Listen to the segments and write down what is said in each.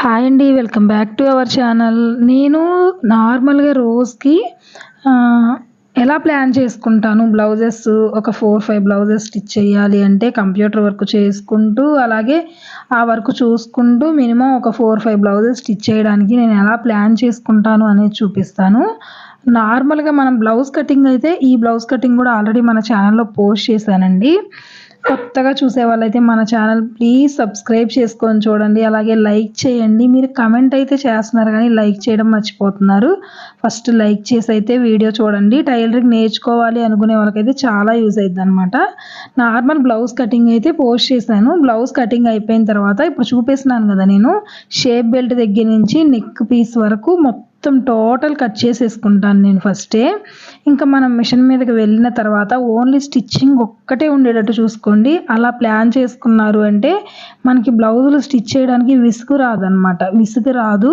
Hi అండి welcome back to our channel. నేను నార్మల్గా రోజుకి ఎలా ప్లాన్ చేసుకుంటాను? బ్లౌజెస్ ఒక ఫోర్ ఫైవ్ బ్లౌజెస్ స్టిచ్ చేయాలి అంటే కంప్యూటర్ వర్క్ చేసుకుంటూ అలాగే ఆ వర్క్ చూసుకుంటూ మినిమం ఒక ఫోర్ ఫైవ్ బ్లౌజెస్ స్టిచ్ చేయడానికి నేను ఎలా ప్లాన్ చేసుకుంటాను అనేది చూపిస్తాను. నార్మల్గా మనం బ్లౌజ్ కటింగ్ అయితే ఈ బ్లౌజ్ కటింగ్ కూడా ఆల్రెడీ మన ఛానల్లో పోస్ట్ చేశానండి. కొత్తగా చూసే వాళ్ళైతే మన ఛానల్ ప్లీజ్ సబ్స్క్రైబ్ చేసుకొని చూడండి. అలాగే లైక్ చేయండి. మీరు కమెంట్ అయితే చేస్తున్నారు కానీ లైక్ చేయడం మర్చిపోతున్నారు. ఫస్ట్ లైక్ చేసి అయితే వీడియో చూడండి. టైలరింగ్ నేర్చుకోవాలి అనుకునే వాళ్ళకైతే చాలా యూజ్ అవుతుంది అనమాట నార్మల్ బ్లౌజ్ కటింగ్ అయితే పోస్ట్ చేశాను. బ్లౌజ్ కటింగ్ అయిపోయిన తర్వాత ఇప్పుడు చూపిస్తున్నాను కదా నేను. షేప్ బెల్ట్ దగ్గర నుంచి నెక్ పీస్ వరకు మొత్తం మొత్తం టోటల్ కట్ చేసేసుకుంటాను నేను ఫస్టే ఇంకా మనం మిషన్ మీదకి వెళ్ళిన తర్వాత ఓన్లీ స్టిచ్చింగ్ ఒక్కటే ఉండేటట్టు చూసుకోండి. అలా ప్లాన్ చేసుకున్నారు అంటే మనకి బ్లౌజులు స్టిచ్ చేయడానికి విసుగు రాదనమాట విసుగు రాదు.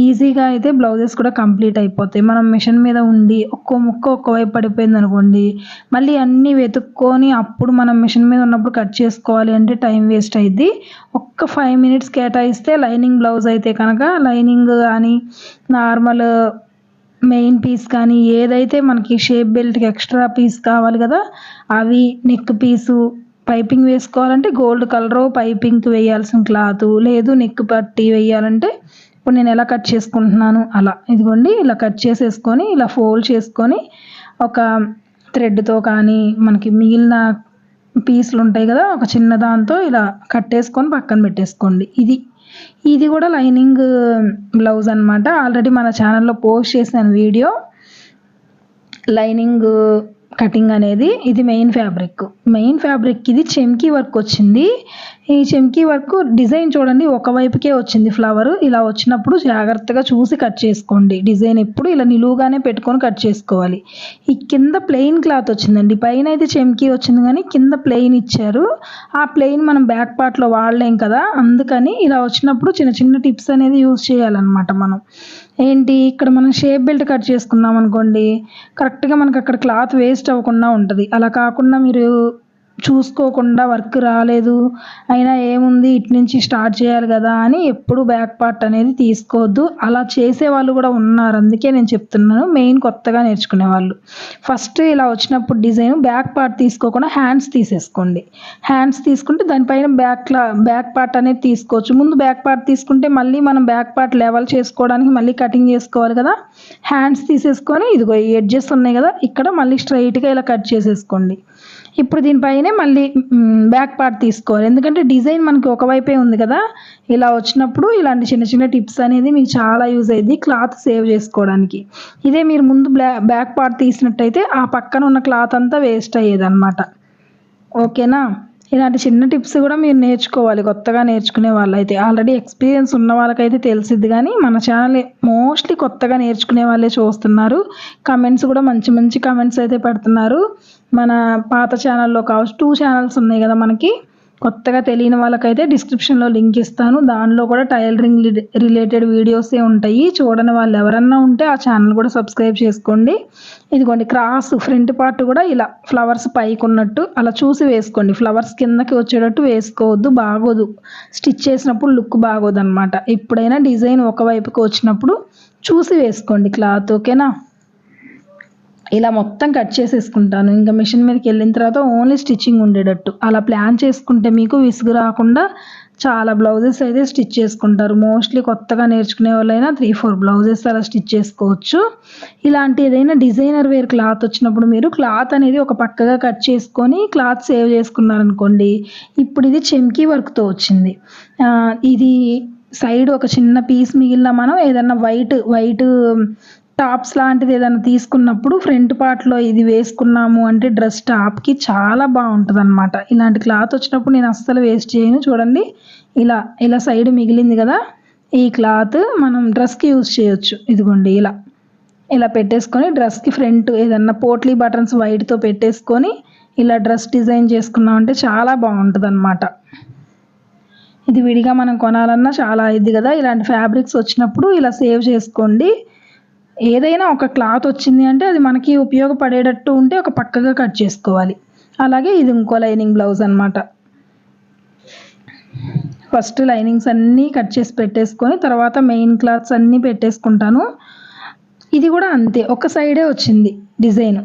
ఈజీగా అయితే బ్లౌజెస్ కూడా కంప్లీట్ అయిపోతాయి. మనం మిషన్ మీద ఉండి ఒక్కో ముక్క ఒక్కవైపు పడిపోయింది అనుకోండి. మళ్ళీ అన్నీ వెతుక్కొని అప్పుడు మనం మిషన్ మీద ఉన్నప్పుడు కట్ చేసుకోవాలి అంటే టైం వేస్ట్ అయింది ఒక్క ఫైవ్ మినిట్స్ కేటాయిస్తే లైనింగ్ బ్లౌజ్ అయితే కనుక లైనింగ్ కానీ నార్మల్ మెయిన్ పీస్ కానీ ఏదైతే మనకి షేప్ బెల్ట్కి ఎక్స్ట్రా పీస్ కావాలి కదా అవి నెక్ పీసు పైపింగ్ వేసుకోవాలంటే గోల్డ్ కలరు పైపింగ్కి వేయాల్సిన క్లాత్ లేదు నెక్ పట్టి వేయాలంటే ఇప్పుడు నేను ఎలా కట్ చేసుకుంటున్నాను అలా. ఇదిగోండి ఇలా కట్ చేసేసుకొని ఇలా ఫోల్డ్ చేసుకొని ఒక థ్రెడ్తో కానీ మనకి మిగిలిన పీసులు ఉంటాయి కదా ఒక చిన్న దాంతో ఇలా కట్టేసుకొని పక్కన పెట్టేసుకోండి. ఇది ఇది కూడా లైనింగ్ బ్లౌజ్ అనమాట ఆల్రెడీ మన ఛానల్లో పోస్ట్ చేసిన వీడియో. లైనింగ్ కటింగ్ అనేది ఇది మెయిన్ ఫ్యాబ్రిక్. మెయిన్ ఫ్యాబ్రిక్ ఇది చెమ్కీ వర్క్ వచ్చింది. ఈ చెమ్కీ వర్క్ డిజైన్ చూడండి ఒకవైపుకే వచ్చింది ఫ్లవర్ ఇలా వచ్చినప్పుడు జాగ్రత్తగా చూసి కట్ చేసుకోండి. డిజైన్ ఎప్పుడు ఇలా నిలువుగానే పెట్టుకొని కట్ చేసుకోవాలి. ఈ కింద ప్లెయిన్ క్లాత్ వచ్చిందండి. పైన అయితే చెమ్కీ వచ్చింది కానీ కింద ప్లెయిన్ ఇచ్చారు. ఆ ప్లెయిన్ మనం బ్యాక్ పార్ట్లో వాడలేం కదా అందుకని ఇలా వచ్చినప్పుడు చిన్న చిన్న టిప్స్ అనేది యూజ్ చేయాలన్నమాట మనం. ఏంటి? ఇక్కడ మనం షేప్ బెల్ట్ కట్ చేసుకున్నాం అనుకోండి. కరెక్ట్గా మనకు అక్కడ క్లాత్ వేస్ట్ అవ్వకుండా ఉంటుంది. అలా కాకుండా మీరు చూసుకోకుండా వర్క్ రాలేదు. అయినా ఏముంది? ఇటు నుంచి స్టార్ట్ చేయాలి కదా అని ఎప్పుడు బ్యాక్ పార్ట్ అనేది తీసుకోవద్దు. అలా చేసే వాళ్ళు కూడా ఉన్నారు. అందుకే నేను చెప్తున్నాను మెయిన్ కొత్తగా నేర్చుకునే వాళ్ళు. ఫస్ట్ ఇలా వచ్చినప్పుడు డిజైన్ బ్యాక్ పార్ట్ తీసుకోకుండా హ్యాండ్స్ తీసేసుకోండి. హ్యాండ్స్ తీసుకుంటే దానిపైన బ్యాక్ బ్యాక్ పార్ట్ అనేది తీసుకోవచ్చు. ముందు బ్యాక్ పార్ట్ తీసుకుంటే మళ్ళీ మనం బ్యాక్ పార్ట్ లెవెల్ చేసుకోవడానికి మళ్ళీ కటింగ్ చేసుకోవాలి కదా. హ్యాండ్స్ తీసేసుకొని ఇదిగో ఎడ్జెస్ ఉన్నాయి కదా ఇక్కడ మళ్ళీ స్ట్రైట్గా ఇలా కట్ చేసేసుకోండి. ఇప్పుడు దీనిపైనే మళ్ళీ బ్యాక్ పార్ట్ తీసుకోవాలి. ఎందుకంటే డిజైన్ మనకి ఒకవైపే ఉంది కదా. ఇలా వచ్చినప్పుడు ఇలాంటి చిన్న చిన్న టిప్స్ అనేది మీకు చాలా యూజ్ అయ్యింది క్లాత్ సేవ్ చేసుకోవడానికి. ఇదే మీరు ముందు బ్యాక్ పార్ట్ తీసినట్టయితే ఆ పక్కన ఉన్న క్లాత్ అంతా వేస్ట్ అయ్యేది అనమాట ఓకేనా? ఇలాంటి చిన్న టిప్స్ కూడా మీరు నేర్చుకోవాలి కొత్తగా నేర్చుకునే వాళ్ళైతే. ఆల్రెడీ ఎక్స్పీరియన్స్ ఉన్న వాళ్ళకైతే తెలిసిద్ది కానీ మన ఛానల్ మోస్ట్లీ కొత్తగా నేర్చుకునే వాళ్ళే చూస్తున్నారు. కమెంట్స్ కూడా మంచి మంచి కమెంట్స్ అయితే పెడుతున్నారు. మన పాత ఛానల్లో కావచ్చు టూ ఛానల్స్ ఉన్నాయి కదా మనకి. కొత్తగా తెలియని వాళ్ళకైతే డిస్క్రిప్షన్లో లింక్ ఇస్తాను. దానిలో కూడా టైలరింగ్ రిలేటెడ్ వీడియోసే ఉంటాయి. చూడని వాళ్ళు ఎవరన్నా ఉంటే ఆ ఛానల్ కూడా సబ్స్క్రైబ్ చేసుకోండి. ఇదిగోండి క్రాస్ ఫ్రంట్ పార్ట్ కూడా ఇలా ఫ్లవర్స్ పైకి ఉన్నట్టు అలా చూసి వేసుకోండి. ఫ్లవర్స్ కిందకి వచ్చేటట్టు వేసుకోవద్దు బాగోదు. స్టిచ్ చేసినప్పుడు లుక్ బాగోదు అనమాట ఎప్పుడైనా డిజైన్ ఒకవైపుకి వచ్చినప్పుడు చూసి వేసుకోండి. క్లాత్ ఓకేనా? ఇలా మొత్తం కట్ చేసేసుకుంటాను. ఇంకా మిషన్ మీదకి వెళ్ళిన తర్వాత ఓన్లీ స్టిచ్చింగ్ ఉండేటట్టు. అలా ప్లాన్ చేసుకుంటే మీకు విసుగు రాకుండా చాలా బ్లౌజెస్ అయితే స్టిచ్ చేసుకుంటారు. మోస్ట్లీ కొత్తగా నేర్చుకునే వాళ్ళైనా త్రీ ఫోర్ బ్లౌజెస్ అలా స్టిచ్ చేసుకోవచ్చు. ఇలాంటి ఏదైనా డిజైనర్ వేర్ క్లాత్ వచ్చినప్పుడు మీరు క్లాత్ అనేది ఒక పక్కగా కట్ చేసుకొని క్లాత్ సేవ్ చేసుకున్నారనుకోండి ఇప్పుడు ఇది చెమ్కీ వర్క్తో వచ్చింది. ఇది సైడ్ ఒక చిన్న పీస్ మిగిలిన మనం ఏదన్నా వైట్ వైట్ టాప్స్ లాంటిది ఏదైనా తీసుకున్నప్పుడు ఫ్రంట్ పార్ట్లో ఇది వేసుకున్నాము అంటే డ్రెస్ టాప్కి చాలా బాగుంటుంది అనమాట ఇలాంటి క్లాత్ వచ్చినప్పుడు నేను అస్సలు వేస్ట్ చేయను. చూడండి ఇలా ఇలా సైడ్ మిగిలింది కదా ఈ క్లాత్ మనం డ్రెస్కి యూజ్ చేయొచ్చు. ఇదిగోండి ఇలా. ఇలా పెట్టేసుకొని డ్రెస్కి ఫ్రంట్ ఏదన్నా పోట్లీ బటన్స్ వైట్తో పెట్టేసుకొని ఇలా డ్రెస్ డిజైన్ చేసుకున్నామంటే చాలా బాగుంటుంది అనమాట ఇది విడిగా మనం కొనాలన్నా చాలా ఇది కదా. ఇలాంటి ఫ్యాబ్రిక్స్ వచ్చినప్పుడు ఇలా సేవ్ చేసుకోండి. ఏదైనా ఒక క్లాత్ వచ్చింది అంటే అది మనకి ఉపయోగపడేటట్టు ఉంటే ఒక పక్కగా కట్ చేసుకోవాలి. అలాగే ఇది ఇంకో లైనింగ్ బ్లౌజ్ అనమాట ఫస్ట్ లైనింగ్స్ అన్నీ కట్ చేసి పెట్టేసుకొని తర్వాత మెయిన్ క్లాత్స్ అన్నీ పెట్టేసుకుంటాను. ఇది కూడా అంతే ఒక సైడే వచ్చింది డిజైన్.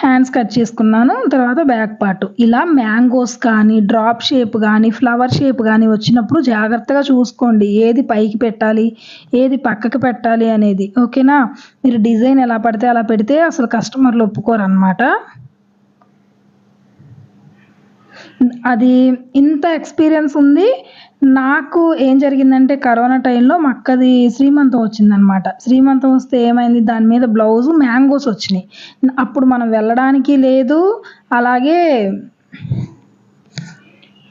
హ్యాండ్స్ కట్ చేసుకున్నాను. తర్వాత బ్యాక్ పార్ట్ ఇలా మ్యాంగోస్ కానీ డ్రాప్ షేప్ కానీ ఫ్లవర్ షేప్ కానీ వచ్చినప్పుడు జాగ్రత్తగా చూసుకోండి. ఏది పైకి పెట్టాలి ఏది పక్కకి పెట్టాలి అనేది. ఓకేనా మీరు డిజైన్ ఎలా పడితే అలా పెడితే అసలు కస్టమర్లు ఒప్పుకోరు అనమాట అది ఇంత ఎక్స్పీరియన్స్ ఉంది. నాకు ఏం జరిగిందంటే కరోనా టైంలో మా అక్కది శ్రీమంతం వచ్చిందనమాట. శ్రీమంతం వస్తే ఏమైంది? దాని మీద బ్లౌజ్ మ్యాంగోస్ వచ్చినాయి. అప్పుడు మనం వెళ్ళడానికి లేదు. అలాగే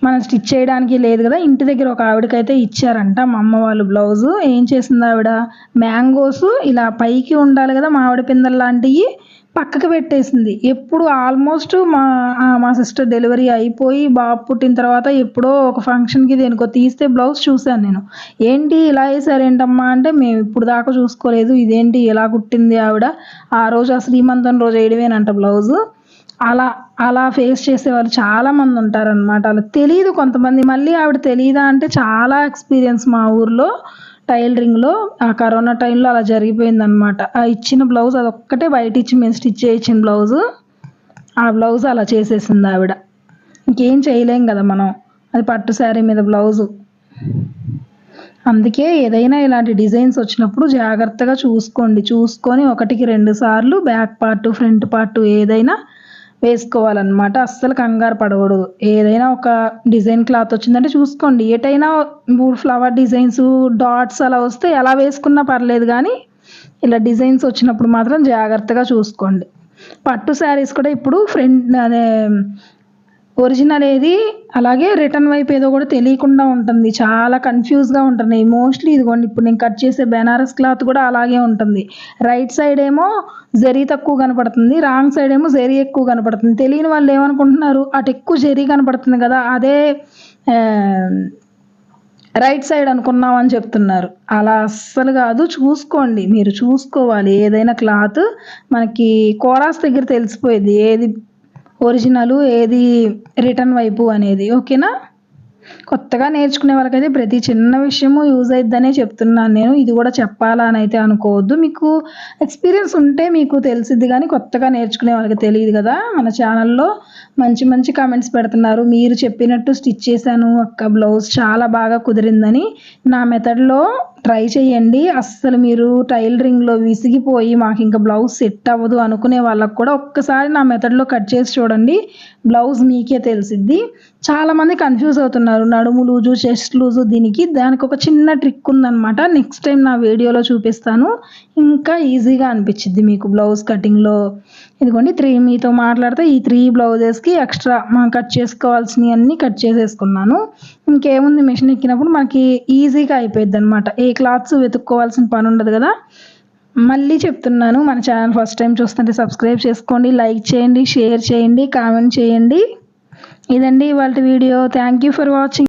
మనం స్టిచ్ చేయడానికి లేదు కదా. ఇంటి దగ్గర ఒక ఆవిడకైతే ఇచ్చారంట మా అమ్మ వాళ్ళు బ్లౌజు. ఏం చేసింది ఆవిడ? మ్యాంగోస్ ఇలా పైకి ఉండాలి కదా మామిడి పిందెలు లాంటివి. పక్కకు పెట్టేసింది. ఎప్పుడు ఆల్మోస్ట్ మా మా సిస్టర్ డెలివరీ అయిపోయి బాబు పుట్టిన తర్వాత ఎప్పుడో ఒక ఫంక్షన్కి దేనికో తీస్తే బ్లౌజ్ చూశాను నేను. ఏంటి ఇలా వేసారేంటమ్మా అంటే మేము ఇప్పుడు దాకా చూసుకోలేదు. ఇదేంటి ఎలా కుట్టింది ఆవిడ? ఆ రోజు ఆ శ్రీమంతం రోజు వేయడమేనంట బ్లౌజు. అలా అలా ఫేస్ చేసేవాళ్ళు చాలామంది చాలా మంది ఉంటారనమాట అలా తెలియదు కొంతమంది. మళ్ళీ ఆవిడ తెలియదా అంటే చాలా ఎక్స్పీరియన్స్ మా ఊర్లో. టైలరింగ్లో ఆ కరోనా టైంలో అలా జరిగిపోయింది అనమాట ఆ ఇచ్చిన బ్లౌజ్ అదొక్కటే బయట ఇచ్చి మేము స్టిచ్ చేయించిన బ్లౌజు. ఆ బ్లౌజ్ అలా చేసేసింది ఆవిడ. ఇంకేం చేయలేం కదా మనం. అది పట్టు శారీ మీద బ్లౌజు. అందుకే ఏదైనా ఇలాంటి డిజైన్స్ వచ్చినప్పుడు జాగ్రత్తగా చూసుకోండి. చూసుకొని ఒకటికి రెండు సార్లు బ్యాక్ పార్ట్ ఫ్రంట్ పార్ట్ ఏదైనా వేసుకోవాలన్నమాట. అస్సలు కంగారు పడకూడదు. ఏదైనా ఒక డిజైన్ క్లాత్ వచ్చిందంటే చూసుకోండి. ఏటైనా మూడు ఫ్లవర్ డిజైన్స్ డాట్స్ అలా వస్తే ఎలా వేసుకున్నా పర్లేదు కానీ ఇలా డిజైన్స్ వచ్చినప్పుడు మాత్రం జాగ్రత్తగా చూసుకోండి. పట్టు శారీస్ కూడా ఇప్పుడు ఫ్రెండ్ అదే ఒరిజినల్ ఏది? అలాగే రిటర్న్ వైపు ఏదో కూడా తెలియకుండా ఉంటుంది. చాలా కన్ఫ్యూజ్గా ఉంటుంది. మోస్ట్లీ ఇదిగోండి ఇప్పుడు నేను కట్ చేసే బెనారస్ క్లాత్ కూడా అలాగే ఉంటుంది. రైట్ సైడ్ ఏమో జరీ తక్కువ కనపడుతుంది. రాంగ్ సైడ్ ఏమో జరీ ఎక్కువ కనపడుతుంది. తెలియని వాళ్ళు ఏమనుకుంటున్నారు? అటు ఎక్కువ జరీ కనపడుతుంది కదా అదే రైట్ సైడ్ అనుకున్నాం అని చెప్తున్నారు. అలా అస్సలు కాదు. చూసుకోండి. మీరు చూసుకోవాలి. ఏదైనా క్లాత్ మనకి కోరాస్ దగ్గర తెలిసిపోయేది. ఏది ఒరిజినల్ ఏది రిటర్న్ వైపు అనేది ఓకేనా? కొత్తగా నేర్చుకునే వాళ్ళకైతే ప్రతి చిన్న విషయము యూజ్ అయిద్దనే చెప్తున్నాను నేను. ఇది కూడా చెప్పాలా అని అయితే అనుకోవద్దు. మీకు ఎక్స్పీరియన్స్ ఉంటే మీకు తెలిసిద్ది కానీ కొత్తగా నేర్చుకునే వాళ్ళకి తెలియదు కదా. మన ఛానల్లో మంచి మంచి కామెంట్స్ పెడుతున్నారు. మీరు చెప్పినట్టు స్టిచ్ చేశాను అక్క బ్లౌజ్ చాలా బాగా కుదిరిందని. నా మెథడ్లో ట్రై చేయండి. అస్సలు మీరు టైలరింగ్లో విసిగిపోయి మాకు ఇంకా బ్లౌజ్ సెట్ అవ్వదు అనుకునే వాళ్ళకు కూడా ఒక్కసారి నా మెథడ్లో కట్ చేసి చూడండి. బ్లౌజ్ మీకే తెలిసిద్ది. చాలామంది కన్ఫ్యూజ్ అవుతున్నారు. నడుము లూజు చెస్ట్ లూజు దీనికి. దానికి ఒక చిన్న ట్రిక్ ఉందన్నమాట. నెక్స్ట్ టైం నా వీడియోలో చూపిస్తాను. ఇంకా ఈజీగా అనిపించింది మీకు బ్లౌజ్ కటింగ్లో. ఇదిగోండి త్రీ మీతో మాట్లాడితే ఈ త్రీ బ్లౌజెస్కి ఎక్స్ట్రా మనం కట్ చేసుకోవాల్సినవి అన్నీ కట్ చేసేసుకున్నాను. ఇంకేముంది మిషన్ ఎక్కినప్పుడు మనకి ఈజీగా అయిపోయింది అనమాట ఏ క్లాత్స్ వెతుక్కోవాల్సిన పని ఉండదు కదా. మళ్ళీ చెప్తున్నాను మన ఛానల్ ఫస్ట్ టైం చూస్తుంటే సబ్స్క్రైబ్ చేసుకోండి లైక్ చేయండి షేర్ చేయండి కామెంట్ చేయండి. ఇదండి ఇవాళ video. Thank you for watching.